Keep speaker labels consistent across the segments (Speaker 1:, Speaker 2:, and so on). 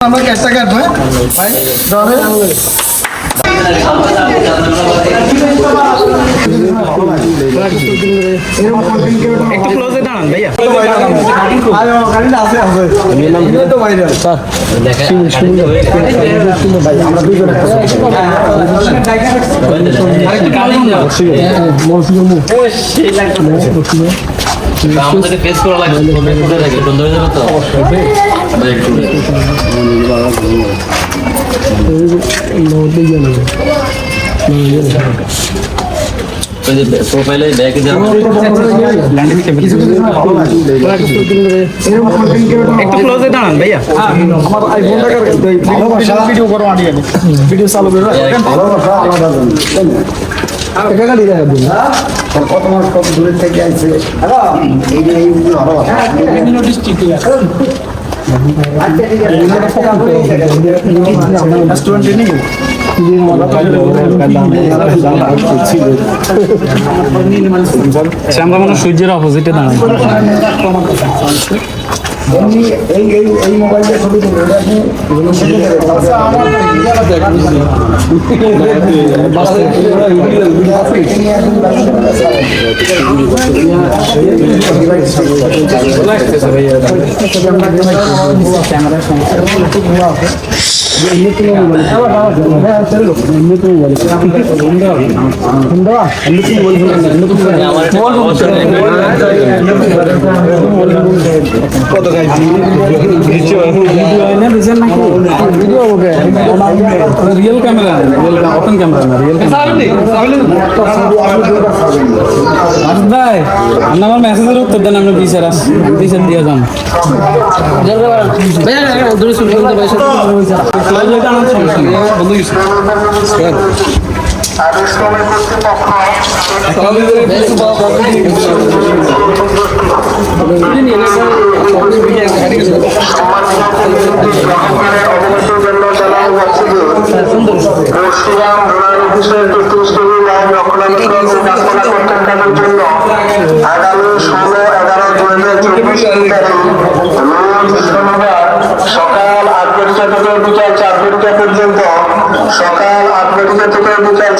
Speaker 1: আমরা ক্যাশটা কাটবো? ভাই, ধরে।
Speaker 2: একটু ক্লোজে দাঁড়ান ভাইয়া।
Speaker 1: আরে,
Speaker 3: আমাদেরকে ফেস করা ধরে যাবে তো। প্রোফাইলে ব্যাগে
Speaker 2: একটু ক্লোজে দাঁড়ান ভাইয়া।
Speaker 1: আমার আইফোনটা ভিডিও করো চালু করো ভালোবাসা আলাদা কত মাস কত দূরে থেকে আইছে? এই যে এই ভালোবাসা নেই?
Speaker 2: আমরা মানে সূর্যের অপোজিটে দাঁড়ান
Speaker 1: এমনি এই এই এই মোবাইলটা ছবি তুলে এটা আপনি ছেড়ে দেবেন। আচ্ছা, আমার ইয়াটা দেখ, বুঝলি? বাসে এটা নিয়ে এখন বাসে
Speaker 2: রিয়েল ক্যামেরা ওপেন ক্যামেরা না রিয়েল ভাই আপনি আমার মেসেজের উত্তর দেন আমরা বিচার আস বিচার দিয়ে যান ক্লোজে দাঁড়ান সমস্যা নেই বন্ধু
Speaker 4: সকাল আট ঘটিকা থেকে বিকাল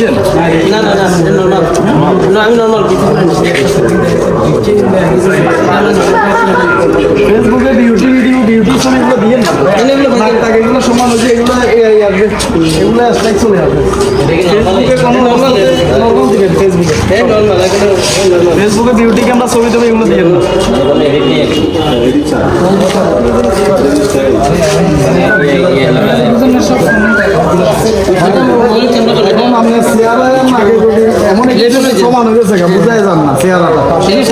Speaker 4: করা না
Speaker 3: না ব্যাগে হ্যাঁ হ্যাঁ সামনে কেটে
Speaker 1: ফেসবুকে বিউটি ভিডিও বিউটি ছবিগুলো দিয়ে এগুলো সমান হচ্ছে এগুলো আসবে এগুলো স্ট্রাইক চলে আসবে ফেসবুকে কোনো নর্মাল নর্মাল দিবেন ফেসবুকে ফেসবুকে বিউটি ক্যামেরা ছবি টবি এগুলো দিয়ে না। এমন সমান হয়ে গেছে বুঝাই যান না চেহারাটা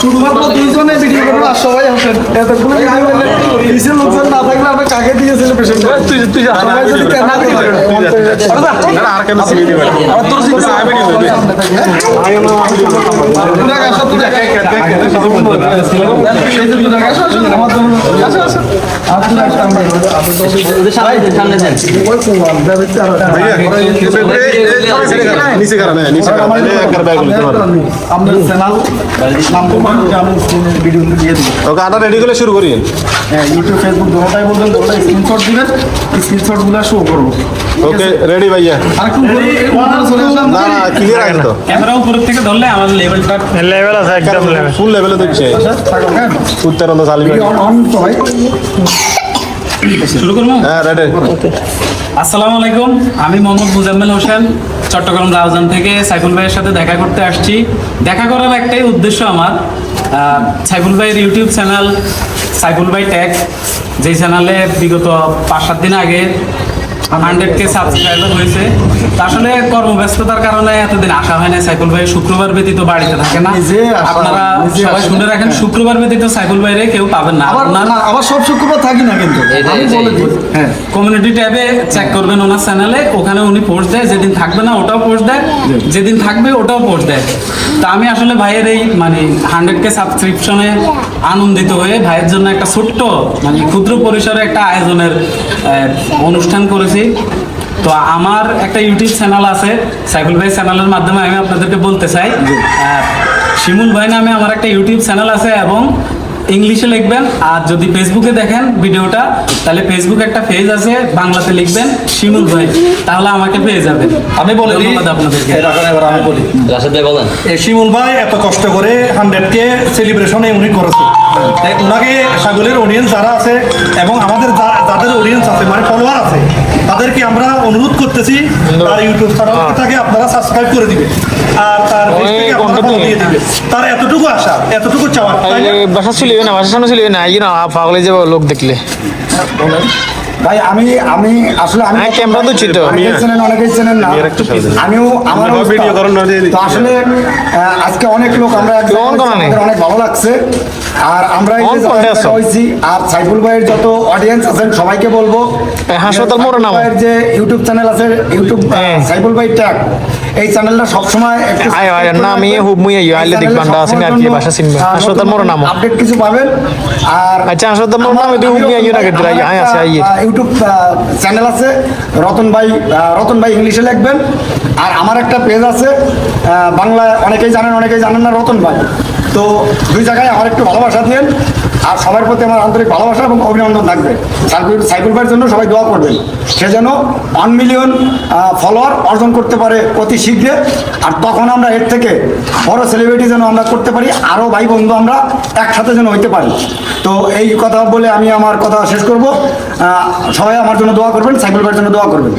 Speaker 1: শুধুমাত্র দুইজনে ভিডিও করব আর সবাই আসেন এতগুলো ভিডিও করলে নিচের লোকজন না থাকলে আমরা কাকে দিয়েছিল পেশেন্ট তুই তুই সবাই যদি ক্যামেরা দিয়ে আর তোর সিং সাহেব নি হইবে দেখ আসো তুই দেখ আমার তো আসো আসো আর তুই একটা আমরা
Speaker 3: সামনে দেন সামনে দেন
Speaker 1: ওই কোয়াল দেবে চার
Speaker 5: নিচে কারণ নিচে কারণ একবার ব্যাগ নিতে পারবে ওকে আটা রেডি করে শুরু করিন
Speaker 1: হ্যাঁ ইউটিউব ফেসবুক দুটোটাই বলবেন দুটোটাই স্ক্রিনশট দিবেন স্ক্রিনশটগুলো শো করব।
Speaker 5: ওকে রেডি ভাইয়া।
Speaker 1: আরেকটু চলে
Speaker 5: না না ক্লিয়ার আছে তো।
Speaker 2: ক্যামেরা উপরের থেকে ধরলে আমার লেভেলটা
Speaker 6: লেভেল আছে একদম লেভেল
Speaker 5: ফুল লেভেলে দেখছে
Speaker 1: থাকো হ্যাঁ।
Speaker 5: উত্তরান্ত সালিম
Speaker 1: ভিডিও অন অন তো ভাই
Speaker 2: শুরু করব?
Speaker 5: হ্যাঁ রেডি
Speaker 2: আসসালামু আলাইকুম আমি মোহাম্মদ মুজাম্মেল হোসেন। চট্টগ্রাম রাউজান থেকে সাইফুল ভাইয়ের সাথে দেখা করতে আসছি। দেখা করার একটাই উদ্দেশ্য আমার সাইফুল ভাইয়ের ইউটিউব চ্যানেল সাইফুল ভাই ট্যাগ যেই চ্যানেলে বিগত পাঁচ সাত দিন আগে হান্ড্রেড কে সাবস্ক্রাইবার হয়েছে আসলে কর্মব্যস্ততার কারণে এতদিন আসা হয় না সাইফুল ভাই শুক্রবার ব্যতীত বাড়িতে থাকে না। আপনারা সবাই শুনে রাখেন শুক্রবার ব্যতীত সাইফুল ভাইরে কেউ পাবেন না।
Speaker 1: আবার সব শুক্রবার থাকি না কিন্তু। হ্যাঁ।
Speaker 2: কমিউনিটি ট্যাবে চেক করবেন ওনার চ্যানেলে ওখানে উনি পোস্ট দেয় যেদিন থাকবে না ওটাও পোস্ট দেয়। যেদিন থাকবে ওটাও পোস্ট দেয়। তা আমি আসলে ভাইয়ের এই মানে হান্ড্রেড কে সাবস্ক্রিপশনে আনন্দিত হয়ে ভাইয়ের জন্য একটা ছোট্ট মানে ক্ষুদ্র পরিসরে একটা আয়োজনের আহ, অনুষ্ঠান করেছি তো আমার একটা ইউটিউব চ্যানেল আছে সাইফুল ভাই চ্যানেলের মাধ্যমে আমি আপনাদেরকে বলতে চাই। শিমুল ভাই নামে আমার একটা ইউটিউব চ্যানেল আছে এবং ইংলিশে লিখবেন আর যদি ফেসবুকে দেখেন ভিডিওটা তাহলে ফেসবুকে একটা পেজ আছে বাংলাতে লিখবেন শিমুল ভাই তাহলে আমাকে পেয়ে যাবেন।
Speaker 7: আমি বলে দিই
Speaker 2: আপনাদেরকে।
Speaker 7: এবার আমি বলি।
Speaker 3: রাশেদ ভাই বলেন।
Speaker 7: এই শিমুল ভাই এত কষ্ট করে হান্ড্রেড কে সেলিব্রেশনে উনি করেছে। ওনাকে সাগরের অডিয়েন্স যারা আছে এবং আমাদের যাদের অডিয়েন্স আছে মানে ফলোয়ার আছে তাদেরকে আমরা অনুরোধ করতেছি তার ইউটিউব চ্যানেলটাকে আপনারা সাবস্ক্রাইব করে দিবেন। আর তার আপনারা দিয়ে তার এতটুকু আশা এতটুকু চাওয়া?
Speaker 6: বাসা ছিল না বাসা সামনে চলিবে না না পাগলে যে লোক দেখলে।
Speaker 1: ভাই আমি আমি আসলে আমি
Speaker 6: ক্যামেরা তো চিতো।
Speaker 1: অনেকেই চেনেন অনেকেই চেনেন না। আমিও আমার
Speaker 5: ভিডিও করেন না
Speaker 1: তো আসলে আজকে অনেক লোক আমরা অনেক ভালো লাগছে। আর আমরা এই যে। হয়েছি আর সাইফুল ভাইয়ের যত অডিয়েন্স আছেন সবাইকে বলব।
Speaker 6: হাসপাতাল মোড় নাম।
Speaker 1: ভাইয়ের যে ইউটিউব চ্যানেল আছে ইউটিউব
Speaker 6: হ্যাঁ।
Speaker 1: সাইফুল ভাই ট্যাগ এই চ্যানেলটা সবসময়
Speaker 6: আয়, আয়, না, আমি হুব মুই আইয়ো, আইলে দেখবান, দা আছেন আর কি, বাসা চিনবে। হাসপাতাল মোড়ে নামো।
Speaker 1: আপডেট কিছু পাবেন আর
Speaker 6: আচ্ছা, হাসপাতাল মোড়ে নামো, তুই হুব মুই আইয়ো না আয়, আয়, আছে, আইয়ে।
Speaker 1: ইউটিউব চ্যানেল আছে রতন ভাই রতন ভাই ইংলিশে লিখবেন আর আমার একটা পেজ আছে বাংলায় অনেকেই জানেন অনেকেই জানেন না রতন ভাই তো দুই জায়গায় আমার একটু ভালোবাসা দিন আর সবার প্রতি আমার আন্তরিক ভালোবাসা এবং অভিনন্দন থাকবে। সাইকুল সাইকুল ভাইয়ের জন্য সবাই দোয়া করবেন। সে যেন ওয়ান মিলিয়ন ফলোয়ার অর্জন করতে পারে অতি শীঘ্রে। আর তখন আমরা এর থেকে বড় সেলিব্রিটি যেন আমরা করতে পারি আরও ভাই বন্ধু আমরা একসাথে যেন হইতে পারি। তো এই কথা বলে আমি আমার কথা শেষ করব। সবাই আমার জন্য দোয়া করবেন সাইকেল ভাইয়ের জন্য দোয়া করবেন।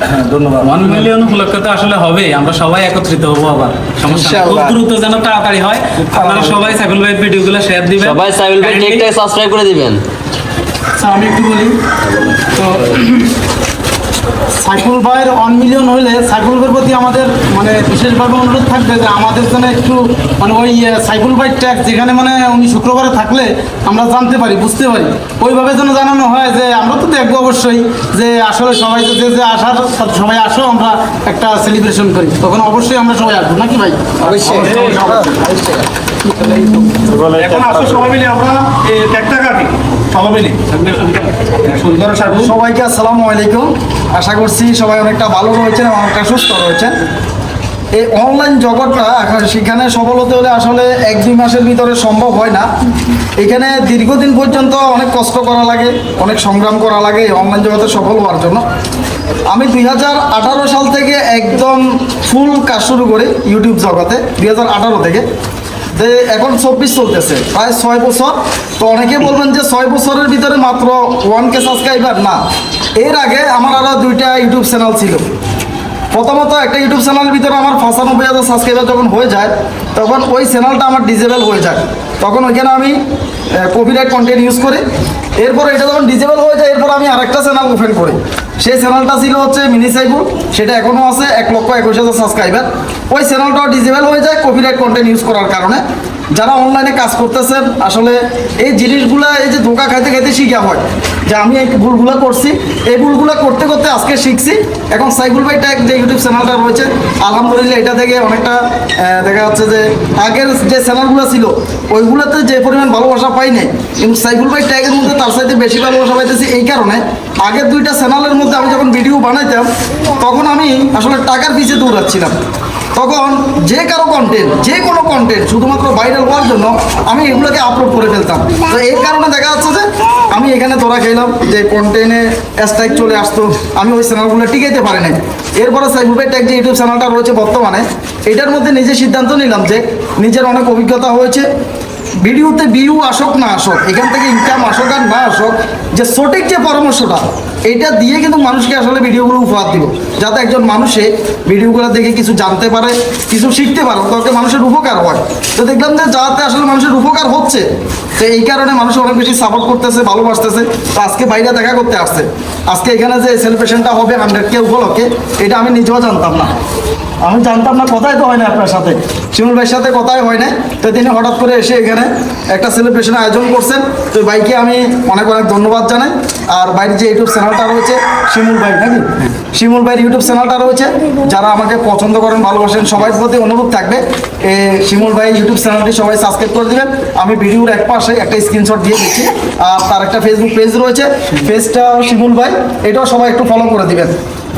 Speaker 2: ওয়ান মিলিয়ন উপলক্ষে তো আসলে হবে আমরা সবাই একত্রিত হব আবার। সমস্যা। খুব দ্রুত যেন তাড়াতাড়ি হয়। আপনারা সবাই সাইকেল ভাইয়ের ভিডিওগুলো শেয়ার দিবেন।
Speaker 3: সবাই সাইবুল ভাই সাবস্ক্রাইব করে দিবেন।
Speaker 1: আচ্ছা, আমি একটু বলি। তো সাইকুল ভাইয়ের ওয়ান মিলিয়ন হইলে সাইকুল ভাইয়ের প্রতি আমাদের মানে বিশেষভাবে অনুরোধ থাকবে যে আমাদের জন্য একটু মানে ওই আহ, সাইকুল ভাই ট্যাক্স যেখানে মানে উনি শুক্রবারে থাকলে আমরা জানতে পারি বুঝতে পারি। ওইভাবে যেন জানানো হয় যে আমরা তো দেখব অবশ্যই যে আসলে সবাই যে যে আসার সবাই আসো আমরা একটা সেলিব্রেশন করি। তখন অবশ্যই আমরা সবাই আসব নাকি ভাই? অবশ্যই।
Speaker 7: এখন আসো সবাই মিলে আমরা এই ট্যাগটা কাটি।
Speaker 1: সবাইকে আসসালামু আলাইকুম। আশা করছি সবাই অনেকটা ভালো রয়েছেন এবং অনেকটা সুস্থ রয়েছেন। এই অনলাইন জগৎটা সেখানে সফল হতে হলে আসলে এক দুই মাসের ভিতরে সম্ভব হয় না। এখানে দীর্ঘদিন পর্যন্ত অনেক কষ্ট করা লাগে, অনেক সংগ্রাম করা লাগে অনলাইন জগতে সফল হওয়ার জন্য। আমি দুই হাজার আঠারো সাল থেকে একদম ফুল কাজ শুরু করি ইউটিউব জগতে, দুই হাজার আঠারো থেকে। যে এখন চব্বিশ চলতেছে, প্রায় ছয় বছর। তো অনেকে বলবেন যে ছয় বছরের ভিতরে মাত্র ওয়ান কে সাবস্ক্রাইবার না। এর আগে আমার আরও দুইটা ইউটিউব চ্যানেল ছিল। প্রথমত একটা ইউটিউব চ্যানেলের ভিতরে আমার পঁচানব্বই হাজার সাবস্ক্রাইবার যখন হয়ে যায়, তখন ওই চ্যানেলটা আমার ডিজেবল হয়ে যায়। তখন ওইখানে আমি কপিরাইট কন্টেন্ট ইউজ করি। এরপর এটা যখন ডিজেবল হয়ে যায়, এরপর আমি আরেকটা চ্যানেল ওপেন করি। সেই চ্যানেলটা ছিল হচ্ছে মিনি সাইবুল সেটা এখনও আছে, এক লক্ষ একুশ হাজার সাবস্ক্রাইবার ওই চ্যানেলটাও ডিজেবল হয়ে যায় কপিরাইট কন্টেন্ট ইউজ করার কারণে। যারা অনলাইনে কাজ করতেছেন, আসলে এই জিনিসগুলা এই যে ধোকা খাইতে খাইতে শিখা হয়। যে আমি এই ভুলগুলো করছি, এই ভুলগুলো করতে করতে আজকে শিখছি। এখন সাইফুল ভাই ট্যাগ যে ইউটিউব চ্যানেলটা রয়েছে, আলহামদুলিল্লাহ এটা থেকে অনেকটা দেখা যাচ্ছে যে আগের যে চ্যানেলগুলো ছিল, ওইগুলোতে যে পরিমাণ ভালোবাসা পাই নাই কিন্তু সাইফুল ভাই ট্যাগের মধ্যে তার সাথে বেশি ভালোবাসা পাইতেছি এই কারণে। আগের দুইটা চ্যানেলের মধ্যে আমি যখন ভিডিও বানাইতাম, তখন আমি আসলে টাকার পিছিয়ে দৌড়াচ্ছিলাম। তখন যে কারও কন্টেন্ট যে কোনো কন্টেন্ট শুধুমাত্র ভাইরাল হওয়ার জন্য আমি এগুলোকে আপলোড করে ফেলতাম। তো এই কারণে দেখা যাচ্ছে যে আমি এখানে ধরা খেলাম যে কন্টেন্টে স্ট্রাইক চলে আসতো। আমি ওই চ্যানেলগুলো টিকাইতে পারি নাই এরপরে সাইফুবের ট্যাগ যে ইউটিউব চ্যানেলটা রয়েছে বর্তমানে, এটার মধ্যে নিজে সিদ্ধান্ত নিলাম যে নিজের অনেক অভিজ্ঞতা হয়েছে। ভিডিওতে ভিউ আসক না আসক, এখান থেকে ইনকাম আসক আর না আসক, যে সঠিক যে পরামর্শটা, এটা দিয়ে কিন্তু মানুষকে আসলে ভিডিওগুলো উপহার দিব। যাতে একজন মানুষে ভিডিওগুলো দেখে কিছু জানতে পারে, কিছু শিখতে পারে তাকে মানুষের উপকার হয়। তো দেখলাম যে যাতে আসলে মানুষের উপকার হচ্ছে, তো এই কারণে মানুষ অনেক বেশি সাপোর্ট করতেছে, ভালোবাসতেছে। তো আজকে বাইরে দেখা করতে আসছে। আজকে এখানে যে সেলিব্রেশনটা হবে হান্ড্রেড কে উপলক্ষে, এটা আমি নিজেও জানতাম না। আমি জানতাম না, কথাই তো হয় না আপনার সাথে। শিমুল ভাইয়ের সাথে কথাই হয় না। তো তিনি হঠাৎ করে এসে এখানে একটা সেলিব্রেশন আয়োজন করছেন। তো ভাইকে আমি অনেক অনেক ধন্যবাদ জানাই। আর বাইরের যে ইউটিউব চ্যানেলটা রয়েছে, শিমুল ভাই, নাকি? শিমুল ভাইয়ের ইউটিউব চ্যানেলটা রয়েছে। যারা আমাকে পছন্দ করেন, ভালোবাসেন সবার প্রতি অনুরোধ থাকবে। শিমুল ভাই ইউটিউব চ্যানেলটি সবাই সাবস্ক্রাইব করে দেবেন। আমি ভিডিওর এক পাশে একটা স্ক্রিনশট দিয়ে দিচ্ছি। আর তার একটা ফেসবুক পেজ রয়েছে। পেজটা শিমুল ভাই, এটাও সবাই একটু ফলো করে দিবেন।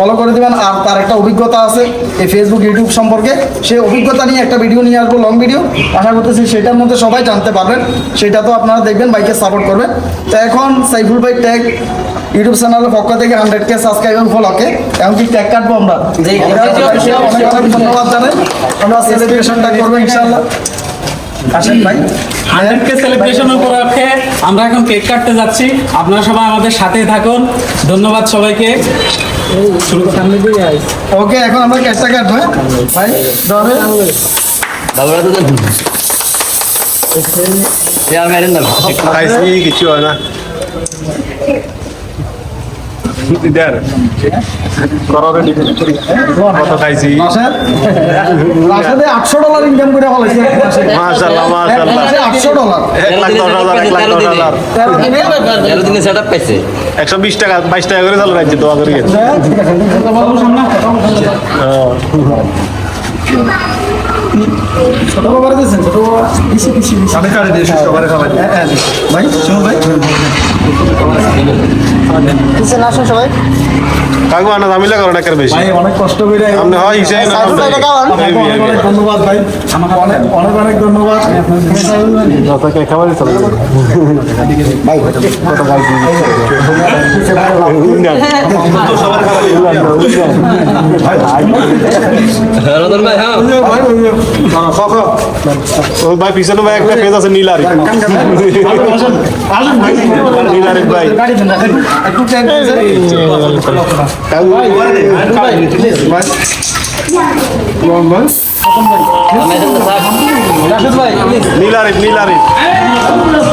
Speaker 1: ফলো করে দিবেন। আর তার একটা অভিজ্ঞতা আছে এই ফেসবুক ইউটিউব সম্পর্কে। সেই অভিজ্ঞতা নিয়ে একটা ভিডিও নিয়ে আসব লং ভিডিও আশা করতেছি সেটার মধ্যে সবাই জানতে পারবেন। সেটা তো আপনারা দেখবেন বাইকে সাপোর্ট করবেন। তো এখন সাইফুল ভাই ট্যাগ ইউটিউব চ্যানেলের পক্ষ থেকে হান্ড্রেড কে সাবস্ক্রাইবার ফলোকে এখন কি ট্যাগ কাটবো আমরা? ধন্যবাদ জানাই। আমরা সেলিব্রেশনটা করব ইনশাল্লাহ আসেন ভাই।
Speaker 2: হান্ড্রেড কে সেলিব্রেশন উপলক্ষে আমরা এখন কেক কাটতে যাচ্ছি। আপনারা সবাই আমাদের সাথে থাকুন। ধন্যবাদ সবাইকে।
Speaker 1: ওকে এখন আমরা কেকটা কাটবো হ্যাঁ? ভাই ধরে
Speaker 3: না
Speaker 5: খাইছি কিছু হয় না। দেড় করো রেডি কত খাইছি?
Speaker 1: আটশো ডলার ইনকাম করে ফেলাইছে।
Speaker 5: মাশাআল্লাহ, মাশাআল্লাহ।
Speaker 1: মাসে আটশো ডলার।
Speaker 5: এক লাখ দশ হাজার এক লাখ দশ হাজার।
Speaker 1: তেরো দিনে
Speaker 3: দিনে পাইছে।
Speaker 5: একশো বিশ টাকা বাইশ টাকা করে চালু রাখছি দোয়া করি
Speaker 1: হ্যাঁ। ছোট বাবা দিয়েছেন ছোট বাবা বেশি বেশি বেশি
Speaker 7: আমি কাটে দিয়েছি সবারে খাবার
Speaker 1: হ্যাঁ, হ্যাঁ, ভাই শুনুন ভাই
Speaker 5: কাকু আনা জামিলা করো না কেন বেশি
Speaker 1: ভাই অনেক কষ্ট করে
Speaker 5: আপনি হয় হিসেবে না
Speaker 1: অনেক ধন্যবাদ ভাই আমাকে অনেক অনেক অনেক ধন্যবাদ
Speaker 3: রতন ভাই হ্যাঁ।
Speaker 5: ও ভাই পিছনে ভাই একটা পেজ আছে নীলারি। নীলারি ভাই।
Speaker 1: ট্যাগ
Speaker 5: কাকু
Speaker 1: রাশেদ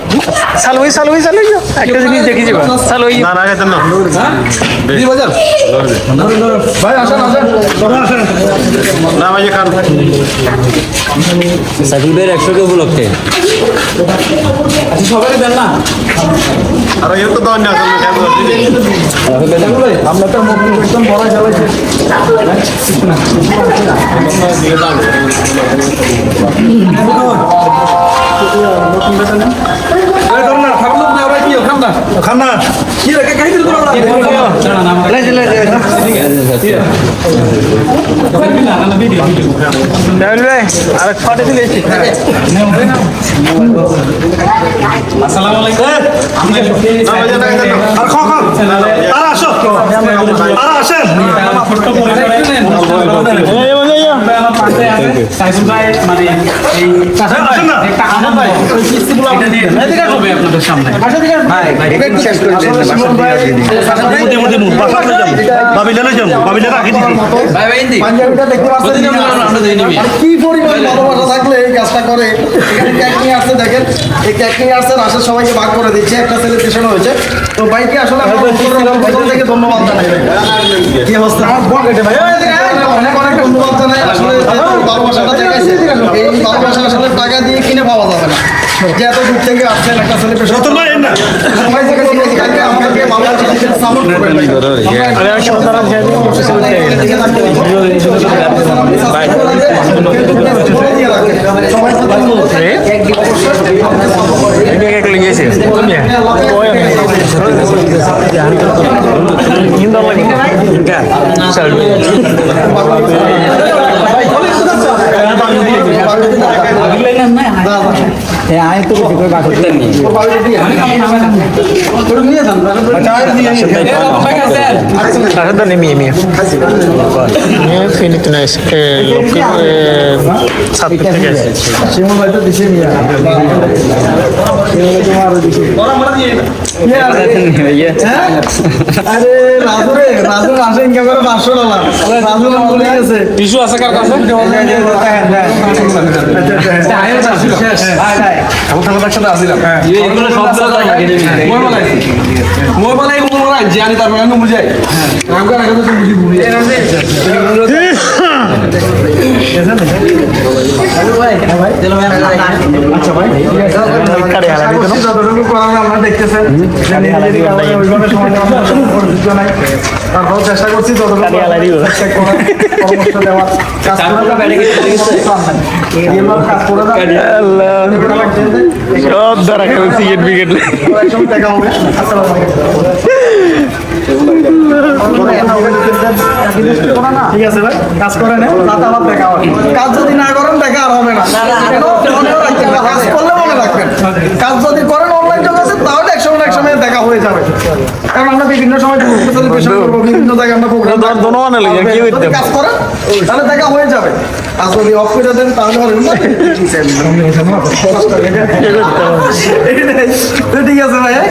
Speaker 6: সালুই সালুই সালুই। একটা জিনিস দেখি যাবা সালুই।
Speaker 5: না না খেতেন না।
Speaker 1: দুই বাজার? ভাই আসেন আসেন।
Speaker 5: না ভাই খান
Speaker 3: সাইকেল বের একশো কে উপলক্ষে?
Speaker 2: সবাই দেন না।
Speaker 5: আর এর তো দন না
Speaker 1: আমরা তো মুখ একদম বড় চালাইছি
Speaker 7: খানা
Speaker 2: দাঁড়ান, আমার- ভিডিও, ভিডিও।
Speaker 6: তাহলে ভাই আরেক ফটো দিলে
Speaker 2: আসসালামু আলাইকুম।
Speaker 5: না না না।
Speaker 7: আর খাও খাও। আর আসো আর আসেন।
Speaker 2: পাশে আছে। সাইফুল ভাই মানে এই আপনাদের সামনে ভাই ভাই
Speaker 7: মুদে মুদে মুদ বাসা যাব বাবিলালে যাব বাবিলালে
Speaker 3: ভাই ভাই হিন্দি।
Speaker 1: পাঞ্জাবিটা দেখতে পাচ্ছেন
Speaker 3: প্রতিদিন আমরা- আমরা দিই নিবি।
Speaker 1: আর কি পরিমাণ ভালোবাসা থাকলে এই কাজটা করে। এখানে কেক নিয়ে আসছে দেখেন। এই কেক নিয়ে আসছেন আসার সবাইকে ভাগ করে দিচ্ছে। একটা সেলিব্রেশন হয়েছে। তো ভাইকে আসলে আমরা ভিতর থেকে ধন্যবাদ জানাই। কি অবস্থা? ভাই। অনেক অনেক ধন্যবাদ জানাই। আসলে ভালোবাসাটা দেখাইছে। এই ভালোবাসা আসলে টাকা দিয়ে কিনে পাওয়া যাবে না। যে এত দূর থেকে আসছেন একটা সেলিব্রেশন। সবাই আমাদেরকে সাপোর্ট করবেন। ভাই।
Speaker 6: আরে আমি সন্তান আছে অফিসে বলতে আমি এক লেগেছে হিন্দু লাগে চল Akan dan ini
Speaker 1: ভাই তো দিছে মিয়া শিমুল তোমার হ্যাঁ? আরে রাজু রে রাজু মাসে ইনকাম পাঁচশো ডলার রাজু বলে গেছে
Speaker 2: টিস্যু আছে কার কাছে
Speaker 3: এগুলো তারপরে জায়গা আগে নিবি
Speaker 1: যতটুকু তারপর চেষ্টা করছি।
Speaker 6: সব ধরা খাবে সিগারেট বিগেট
Speaker 1: ঠিক আছে ভাই কাজ করে নেন। রাত আবার দেখা হবে কাজ যদি না করেন দেখা আর হবে না। কাজ করলে মনে রাখবেন। কাজ যদি করেন অনলাইন জগতে তাহলে এক সময় না এক সময় দেখা হয়ে যাবে কারণ আমরা বিভিন্ন সময় সেলিব্রেশন করব বিভিন্ন জায়গায় আমরা প্রোগ্রাম
Speaker 6: ধর দোনো মানে লাগে, কি হইতে?
Speaker 1: কাজ করেন তাহলে দেখা হয়ে যাবে আর যদি অফ করে দেন তাহলে হবে না। ঠিক আছে ভাই হ্যাঁ?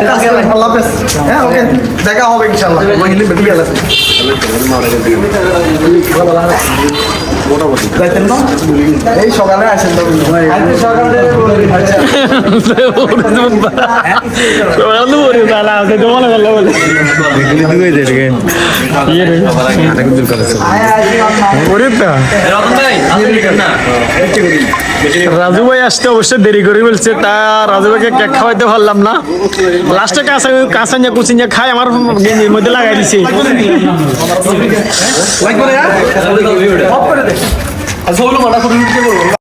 Speaker 1: আল্লাহ হাফেজ। হ্যাঁ ওকে দেখা হবে ঠিক আছে যাইতেন না? এই সকালে আসেন তো। আজকে সকালে আচ্ছা।
Speaker 6: রাজু ভাই আসতে অবশ্যই দেরি করে বলছে তা রাজু ভাইকে কেক খাওয়াইতে পারলাম না। লাস্টে কাঁচা কাঁচাঞ্জা কুচিঞ্জা খাই আমার গেঞ্জির মধ্যে লাগাই দিছে।
Speaker 1: লাইক করে অফ করে। দে